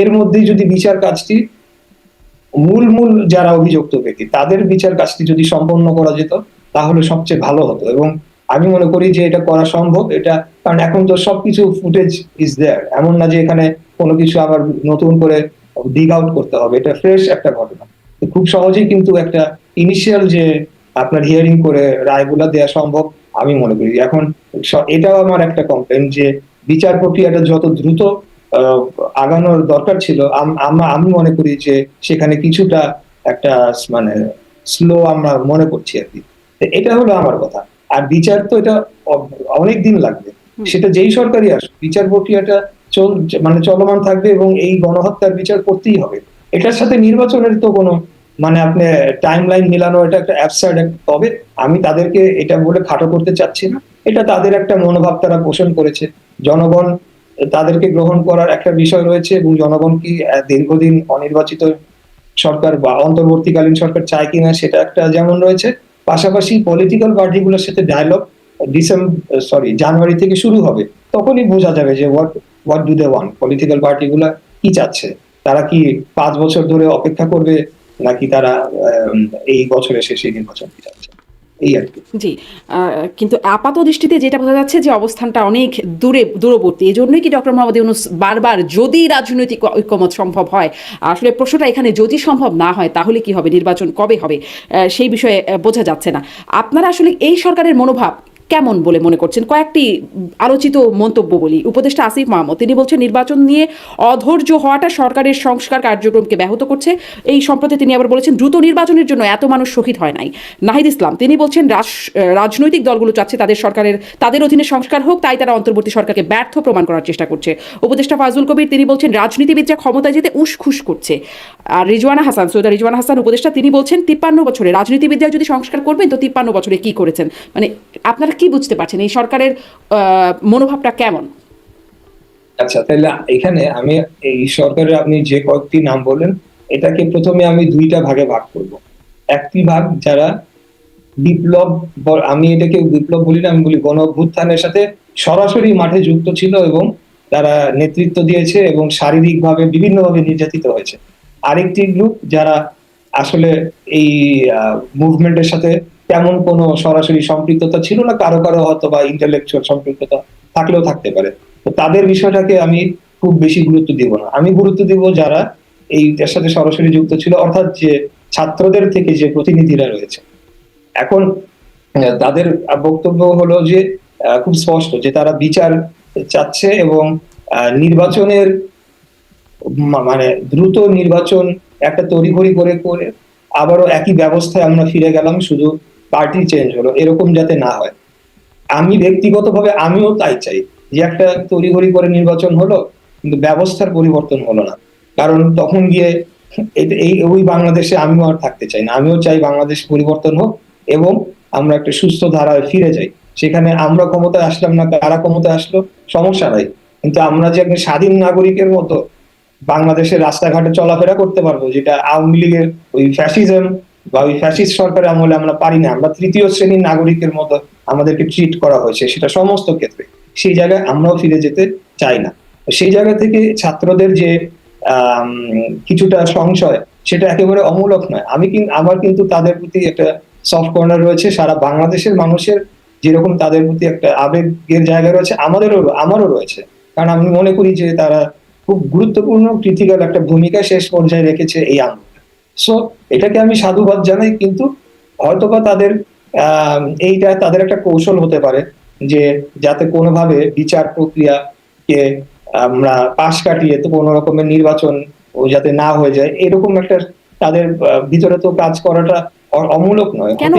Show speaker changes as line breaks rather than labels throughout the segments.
এর মধ্যে যদি বিচার কাজটি মূল মূল যারা অভিযুক্ত ব্যক্তি, তাদের বিচার কাজটি যদি সম্পন্ন করা যেত, তাহলে সবচেয়ে ভালো হতো। এবং আমি মনে করি যে এটা করা সম্ভব। এটা, কারণ এখন তো সবকিছু ফুটেজ ইজ দেয়ার এমন না যে এখানে কোনো কিছু আবার নতুন করে ডিগ আউট করতে হবে। এটা ফ্রেশ একটা ঘটনা। খুব সহজেই কিন্তু একটা ইনিশিয়াল যে আপনার হিয়ারিং করে রায়গুলা দেওয়া সম্ভব, আমি মনে করি। এখন এটাও আমার একটা কমপ্লেন যে বিচার প্রক্রিয়াটা যত দ্রুত আগানোর দরকার ছিল। আম- মনে করি যে সেখানে কিছুটা একটা মানে স্লো আমরা মনে করছি আর কি। এটা হলো আমার কথা। আর বিচার তো এটা অনেক দিন লাগবে। সেটা যেই সরকারই আসুক বিচার প্রক্রিয়াটা চল মানে চলমান থাকবে এবং এই গণহত্যার বিচার করতেই হবে। এটার সাথে নির্বাচনের তো কোনো মানে আপনি টাইম লাইন মিলানো এটা একটা অ্যাবসার্ড তবে আমি তাদেরকে এটা বলে খাটো করতে চাচ্ছি না। এটা তাদের একটা মনোভাব তারা পোষণ করেছে। জনগণ তাদেরকে গ্রহণ করার একটা বিষয় রয়েছে এবং জনগণ কি দীর্ঘদিন অনির্বাচিত সরকার বা অন্তর্বর্তীকালীন সরকার চায় কিনা সেটা একটা যেমন রয়েছে। পাশাপাশি পলিটিক্যাল পার্টিগুলোর সাথে ডায়লগ ডিসেম্বর সরি জানুয়ারি থেকে শুরু হবে, তখনই বোঝা যাবে যে what what do they want political পার্টিগুলো কি চাচ্ছে? তারা কি পাঁচ বছর ধরে অপেক্ষা করবে নাকি তারা এই বছরের শেষে নির্বাচন চাচ্ছে? কি
জি কিন্তু আপাত দৃষ্টিতে যেটা বোঝা যাচ্ছে যে অবস্থানটা অনেক দূরে, দূরবর্তী। এই জন্যই কি ডক্টর মোহাম্মদ ইউনুস বারবার যদি রাজনৈতিক ঐক্যমত সম্ভব হয়, আসলে প্রশ্নটা এখানে যদি সম্ভব না হয়, তাহলে কি হবে? নির্বাচন কবে হবে? সেই বিষয়ে বোঝা যাচ্ছে না। আপনারা আসলে এই সরকারের মনোভাব কেমন বলে মনে করছেন? কয়েকটি আলোচিত মন্তব্য বলি। উপদেষ্টা আসিফ মাহমুদ, তিনি বলছেন, নির্বাচন নিয়ে অধৈর্য হওয়াটা সরকারের সংস্কার কার্যক্রমকে ব্যাহত করছে। এই সম্প্রতি তিনি আবার বলেছেন, দ্রুত নির্বাচনের জন্য এত মানুষ শহীদ হয় নাই। নাহিদ ইসলাম, তিনি বলছেন রাজনৈতিক দলগুলো চাচ্ছে তাদের সরকারের, তাদের অধীনে সংস্কার হোক, তাই তারা অন্তর্বর্তী সরকারকে ব্যর্থ প্রমাণ করার চেষ্টা করছে। উপদেষ্টা ফাজুল কবির, তিনি বলছেন, রাজনীতিবিদরা ক্ষমতায় যেতে উসখুস করছে। আর রিজওয়ানা হাসান, সৈয়দা রিজওয়ানা হাসান উপদেষ্টা, তিনি বলছেন তিপ্পান্ন বছরে রাজনীতিবিদরা যদি সংস্কার করবেন, তো তিপ্পান্ন বছরে কি করেছেন? মানে আপনারা কি বুঝতে পারছেন? এই সরকারের মনোভাবটা কেমন?
আচ্ছা তাহলে এখানে আমি এই সরকারের আপনি যে কয়েকটি নাম বললেন, এটাকে প্রথমে আমি দুইটা ভাগে ভাগ করব। একটি ভাগ যারা বিপ্লব, আমি এটাকে বিপ্লব বলি না, আমি বলি গণ অভ্যুত্থানের সাথে সরাসরি মাঠে যুক্ত ছিল এবং তারা নেতৃত্ব দিয়েছে এবং শারীরিকভাবে বিভিন্নভাবে নির্যাতিত হয়েছে। আরেকটি গ্রুপ যারা আসলে এই মুভমেন্টের সাথে তেমন কোনো সরাসরি সম্পৃক্ততা ছিল না, কারও কারও হয়তো বা ইন্টেলেকচুয়াল সম্পৃক্ততা থাকলেও থাকতে পারে। তো তাদের বিষয়টাকে আমি খুব বেশি গুরুত্ব দিব না। আমি গুরুত্ব দিব যারা এইটার সাথে সরাসরি যুক্ত ছিল, অর্থাৎ যে ছাত্রদের থেকে যে প্রতিনিধিরা রয়েছে। এখন তাদের বক্তব্য হলো যে খুব স্পষ্ট যে তারা বিচার চাচ্ছে এবং নির্বাচনের মানে দ্রুত নির্বাচন একটা তড়িঘড়ি করে করে আবারও একই ব্যবস্থায় আমরা ফিরে গেলাম, শুধু পার্টি চেঞ্জ হলো, এরকম যাতে না হয়। আমি ব্যক্তিগতভাবে আমিও তাই চাই যে একটা তড়িঘড়ি করে নির্বাচন হলো, কিন্তু ব্যবস্থার পরিবর্তন হলো না। কারণ তখন গিয়ে এই, ওই বাংলাদেশে আমিও আর থাকতে চাই না। আমিও চাই বাংলাদেশ পরিবর্তন হোক এবং আমরা একটা সুস্থ ধারায় ফিরে যাই। সেখানে আমরা ক্ষমতায় আসলাম না, কারা ক্ষমতায় আসলো, সমস্যা নাই। কিন্তু আমরা যে একটা স্বাধীন নাগরিকের মতো বাংলাদেশের রাস্তাঘাটে চলাফেরা করতে পারব, যেটা আওয়ামী লীগের ওই ফ্যাসিজম বা ওই ফ্যাসিস্ট সরকারের আমলে আমরা পারি না। আমরা তৃতীয় শ্রেণির নাগরিকের মতো আমাদেরকে ট্রিট করা হয়েছে, সেটা সমস্ত ক্ষেত্রে। সেই জায়গায় আমরাও ফিরে যেতে চাই না। সেই জায়গা থেকে ছাত্রদের যে কিছুটা সংশয়, সেটা একেবারে অমূলক নয়। আমি কিন্তু আমার কিন্তু তাদের প্রতি একটা সফট কর্নার রয়েছে, সারা বাংলাদেশের মানুষের যেরকম তাদের প্রতি একটা আবেগের জায়গা রয়েছে, আমাদেরও, আমারও রয়েছে। কারণ আমি মনে করি যে তারা খুব গুরুত্বপূর্ণ ক্রিটিক্যাল একটা ভূমিকা শেষ পর্যায়ে রেখেছে এই আন্দোলনে সো এটাকে আমি সাধুবাদ জানাই, কিন্তু হয়তোবা তাদের এইটা তাদের একটা কৌশল হতে পারে যে যাতে কোনোভাবে বিচার প্রক্রিয়াকে আমরা পাশ কাটিয়ে তো কোনো রকমের নির্বাচন যাতে না হয়ে যায়, এরকম একটা তাদের ভিতরে তো কাজ করাটা অমূলক নয়
কেন?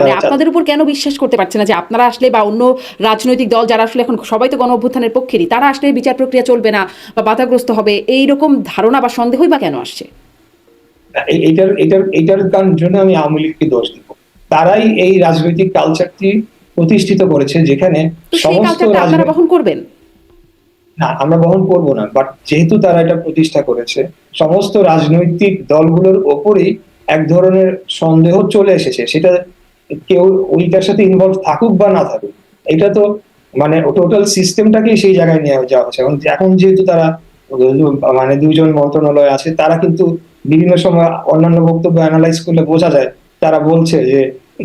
মানে আপনাদের উপর কেন বিশ্বাস করতে পারছে না যে আপনারা আসলে বা অন্য রাজনৈতিক দল যারা আসলে এখন সবাই তো গণ অভ্যুত্থানের পক্ষেরই তারা আসলে বিচার প্রক্রিয়া চলবে না বা বাধাগ্রস্ত হবে এই রকম ধারণা বা সন্দেহই বা কেন আসছে?
এটার এটার কারণ জন্য আমি আওয়ামী লীগকে দোষ দিব। তারাই এই রাজনৈতিক কালচারটি প্রতিষ্ঠিত করেছে যেখানে সমস্ত
আপনারা বহন করবেন?
না আমরা বহন করব না বাট যেহেতু তারা এটা প্রতিষ্ঠা করেছে সমস্ত রাজনৈতিক দলগুলোর ওপরেই এক ধরনের সন্দেহ চলে এসেছে। সেটা কেউ ওইটার সাথে ইনভলভ থাকুক বা না থাকুক, এটা তো মানে টোটাল সিস্টেমটাকেই সেই জায়গায় নিয়ে যাওয়া হচ্ছে। এখন এখন যেহেতু তারা মানে দুইজন মন্ত্রণালয় আছে, তারা কিন্তু বিভিন্ন সময় অন্যান্য বক্তব্য অ্যানালাইজ করলে বোঝা যায়, তারা বলছে যে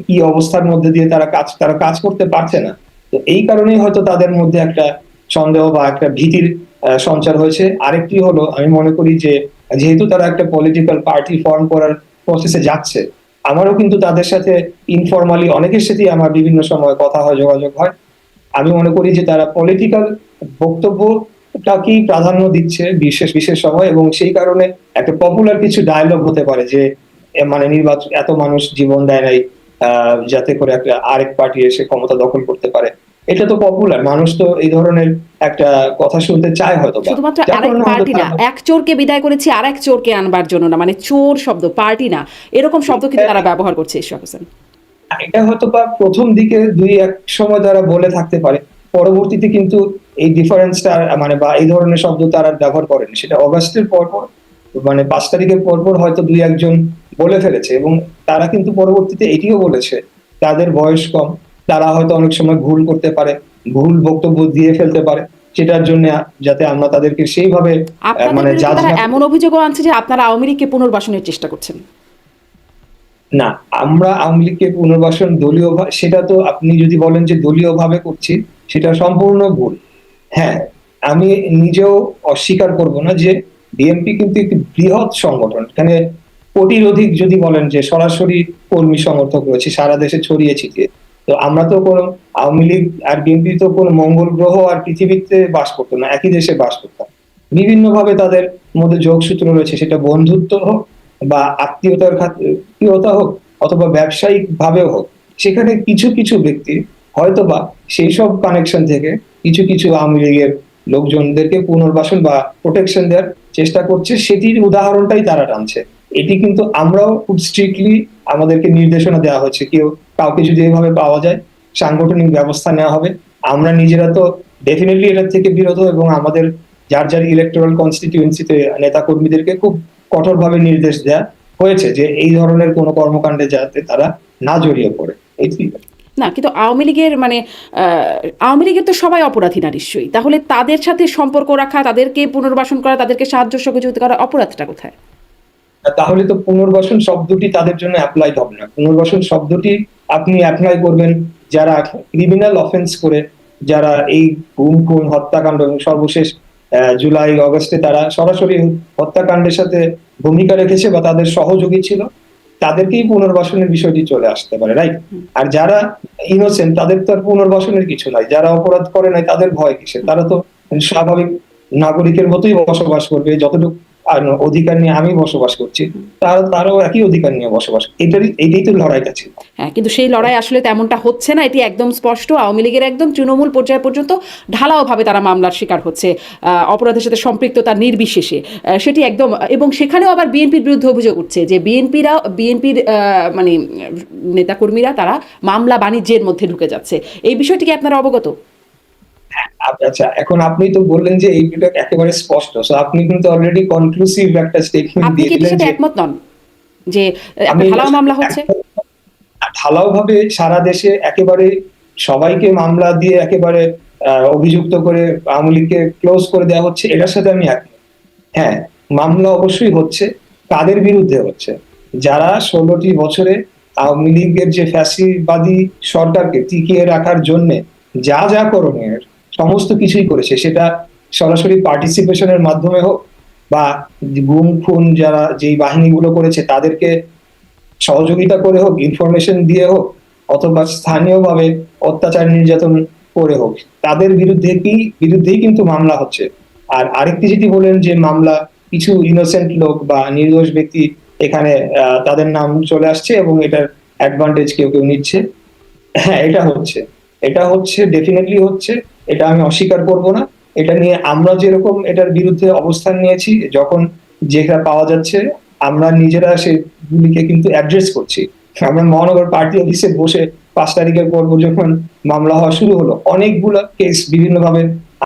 কি অবস্থার মধ্যে দিয়ে তারা কাজ তারা কাজ করতে পারছে না। তো এই কারণেই হয়তো তাদের মধ্যে একটা সন্দেহ বা একটা ভীতির সঞ্চার হয়েছে। আরেকটি হলো, আমি মনে করি যে, যেহেতু তারা একটা পলিটিক্যাল পার্টি ফর্ম করার প্রসেসে যাচ্ছে, আমারও কিন্তু তাদের সাথে ইনফরমালি অনেকের সাথেই আমার বিভিন্ন সময় কথা হয়, যোগাযোগ হয়। আমি মনে করি যে তারা পলিটিক্যাল বক্তব্যটাকেই প্রাধান্য দিচ্ছে বিশেষ বিশেষ সময় এবং সেই কারণে একটা পপুলার কিছু ডায়লগ হতে পারে যে মানে নির্বাচন, এত মানুষ জীবন দেয় নাই যাতে করে একটা আরেক পার্টি এসে ক্ষমতা দখল করতে পারে। এটা তো পপুলার মানুষ তো এই ধরনের একটা কথা শুনতে চায় হয়তো।
শুধুমাত্র আরেক পার্টি না এক চোরকে বিদায় করেছি আরেক চোরকে আনবার জন্য না মানে চোর শব্দ পার্টি না এরকম শব্দ কিন্তু তারা ব্যবহার করছে ইশরাক হোসেন
এটা হয়তো বা প্রথম দিকে দুই এক সময় তারা বলে থাকতে পারে পরবর্তীতে কিন্তু এই ডিফারেন্সটা মানে বা এই ধরনের শব্দ তারা আর ব্যবহার করেন সেটা অগাস্টের পর পর মানে পাঁচ তারিখের পর পর হয়তো দুই একজন বলে ফেলেছে এবং তারা কিন্তু পরবর্তীতে এটিও বলেছে তাদের বয়স কম তারা হয়তো অনেক সময় ভুল করতে পারে ভুল বক্তব্য দিয়ে ফেলতে পারে সেটার জন্য যাতে আমরা তাদেরকে সেইভাবে মানে
এমন অভিযোগও আনছে যে আপনারা আওয়ামী লীগকে পুনর্বাসনের চেষ্টা করছেন।
না আমরা আওয়ামী লীগকে পুনর্বাসন দলীয় সেটা তো আপনি যদি বলেন যে দলীয় ভাবে করছি সেটা সম্পূর্ণ ভুল। হ্যাঁ আমি নিজেও অস্বীকার করব না যে বিএনপি কিন্তু একটি বৃহৎ সংগঠন। এখানে কোটির অধিক যদি বলেন যে সরাসরি কর্মী সমর্থক রয়েছে সারা দেশে ছড়িয়ে ছিটিয়ে। তো আমরা তো কোনো আওয়ামী লীগ আর বিএনপি তো কোনো মঙ্গল গ্রহ আর পৃথিবীতে বাস করতো না, একই দেশে বাস করতাম। বিভিন্ন ভাবে তাদের মধ্যে যোগসূত্র রয়েছে, সেটা বন্ধুত্ব হোক বা আত্মীয়তার আত্মীয়তা হোক অথবা ব্যবসায়িক ভাবেও হোক, সেখানে কিছু কিছু ব্যক্তি হয়তোবা সেই সব কানেকশন থেকে কিছু কিছু আওয়ামী লীগের লোকজনদেরকে পুনর্বাসন বা প্রোটেকশন দেওয়ার চেষ্টা করছে, সেটির উদাহরণটাই তারা টানছে। এটি কিন্তু আমরাও খুব স্ট্রিক্টলি আমাদেরকে নির্দেশনা দেওয়া হচ্ছে কেউ কাউকে যদি এভাবে পাওয়া যায় সাংগঠনিক ব্যবস্থা নেওয়া হবে। আমরা নিজেরা তো ডেফিনেটলি এটার থেকে বিরত এবং আমাদের যার যার ইলেকট্রাল কনস্টিটিউয়েন্সিতে নেতা কর্মীদেরকে খুব কঠোরভাবে নির্দেশ দেওয়া হয়েছে যে এই ধরনের কোনো কর্মকাণ্ডে যাতে তারা না জড়িয়ে পড়ে। এটি
না, কিন্তু আওয়ামী লীগের মানে আওয়ামী লীগের তো সবাই অপরাধী না নিশ্চয়ই। তাহলে তাদের সাথে সম্পর্ক রাখা, তাদেরকে পুনর্বাসন করা, তাদেরকে সাহায্য সহযোগিতা করা অপরাধটা কোথায়?
তাহলে তো পুনর্বাসন শব্দটি তাদের জন্য অ্যাপ্লাই হবে না। পুনর্বাসন শব্দটি আপনি অ্যাপ্লাই করবেন যারা ক্রিমিনাল অফেন্স করে, যারা এই গুম, খুন, হত্যাকাণ্ড এবং সর্বশেষ জুলাই, অগস্টে তারা সরাসরি হত্যাকাণ্ডের সাথে ভূমিকা রেখেছে বা তাদের সহযোগী ছিল, তাদেরকেই পুনর্বাসনের বিষয়টি চলে আসতে পারে রাইট আর যারা ইনোসেন্ট তাদের তো আর পুনর্বাসনের কিছু নাই। যারা অপরাধ করে নাই, তাদের ভয় কিসে তারা তো স্বাভাবিক নাগরিকের মতোই বসবাস করবে, যতটুকু অধিকার নিয়ে আমি বসবাস করছি, তারা, তারাও একই অধিকার নিয়ে বসবাস। এটাই তো লড়াইটা ছিল।
হ্যাঁ কিন্তু সেই লড়াই আসলে তেমনটা হচ্ছে না, এটি একদম স্পষ্ট। আওয়ামী লীগের একদম তৃণমূল পর্যায় পর্যন্ত ঢালাওভাবে তারা মামলার শিকার হচ্ছে অপরাধের সাথে সম্পৃক্ততা নির্বিশেষে। সেটি একদম, এবং সেখানেও আবার বিএনপির বিরুদ্ধে অভিযোগ উঠছে যে বিএনপিরা, বিএনপির মানে নেতাকর্মীরা তারা মামলা বাণিজ্যের মধ্যে ঢুকে যাচ্ছে। এই বিষয়টি কি আপনারা অবগত?
আচ্ছা এখন আপনি তো বললেন যে এইগুলো একেবারে স্পষ্ট সো আপনি কিন্তু অলরেডি কনক্লুসিভ একটা স্টেটমেন্ট দিয়ে দিলেন যে
একমত নন? যে ঢালাও মামলা হচ্ছে?
ঢালাও ভাবে সারা দেশে একেবারে সবাইকে মামলা দিয়ে একেবারে অভিযুক্ত করে আওয়ামী লীগকে ক্লোজ করে দেওয়া হচ্ছে এটার সাথে আমি একমত। হ্যাঁ মামলা অবশ্যই হচ্ছে কাদের বিরুদ্ধে হচ্ছে? যারা ষোলোটি বছরে আওয়ামী লীগের যে ফ্যাসিবাদী সরকারকে টিকিয়ে রাখার জন্য যা যা করণীয় সমস্ত কিছুই করেছে। সেটা সরাসরি পার্টিসিপেশনের মাধ্যমে হোক বা গুম, খুন যারা যেই বাহিনীগুলো করেছে, তাদেরকে সহযোগিতা করে হোক ইনফরমেশন দিয়ে হোক, অথবা স্থানীয়ভাবে অত্যাচার নির্যাতন করে হোক, তাদের বিরুদ্ধে কি, বিরুদ্ধেই কিন্তু মামলা হচ্ছে। আর আরেকটি যেটি বলেন যে মামলা, কিছু ইনোসেন্ট লোক বা নির্দোষ ব্যক্তি এখানে তাদের নাম চলে আসছে এবং এটার অ্যাডভান্টেজ কেউ কেউ নিচ্ছে। হ্যাঁ এটা হচ্ছে। এটা হচ্ছে ডেফিনেটলি হচ্ছে, এটা আমি অস্বীকার করব না। এটা নিয়ে আমরা যেরকম এটার বিরুদ্ধে অবস্থান নিয়েছি, যখন যেটা পাওয়া যাচ্ছে, আমরা নিজেরা সেগুলিকে কিন্তু অ্যাড্রেস করছি। আমরা মহানগর পার্টি অফিসে বসে পাঁচ তারিখের পর যখন মামলা হওয়া শুরু হলো, অনেকগুলো কেস বিভিন্নভাবে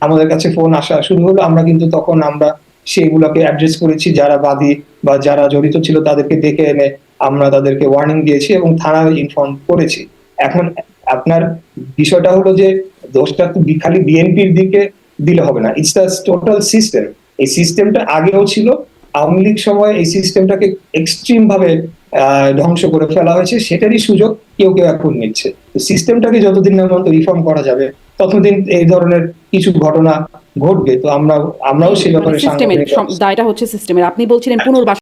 আমাদের কাছে ফোন আসা শুরু হলো। আমরা কিন্তু তখন আমরা সেগুলোকে অ্যাড্রেস করেছি, যারা বাদী বা যারা জড়িত ছিল তাদেরকে ডেকে এনে আমরা তাদেরকে ওয়ার্নিং দিয়েছি এবং থানায় ইনফর্ম করেছি। এখন আপনার বিষয়টা হলো যে দোষটা তো খালি বিএনপির দিকে দিলে হবে না। ইটস দ্য টোটাল সিস্টেম এই সিস্টেমটা আগেও ছিল। আওয়ামী লীগ সময় এই সিস্টেমটাকে এক্সট্রিম ভাবে ধ্বংস করে ফেলা হয়েছে। সেটারই সুযোগ কেউ কেউ এখন নিচ্ছে। সিস্টেমটাকে যতদিন না পর্যন্ত রিফর্ম করা যাবে ততদিন এই ধরনের কিছু ঘটনা ঘটবে। তো আমরা আমরাও সে ব্যাপারে
দায়টা হচ্ছে সিস্টেমের আপনি বলছিলেন পুনর্বাসন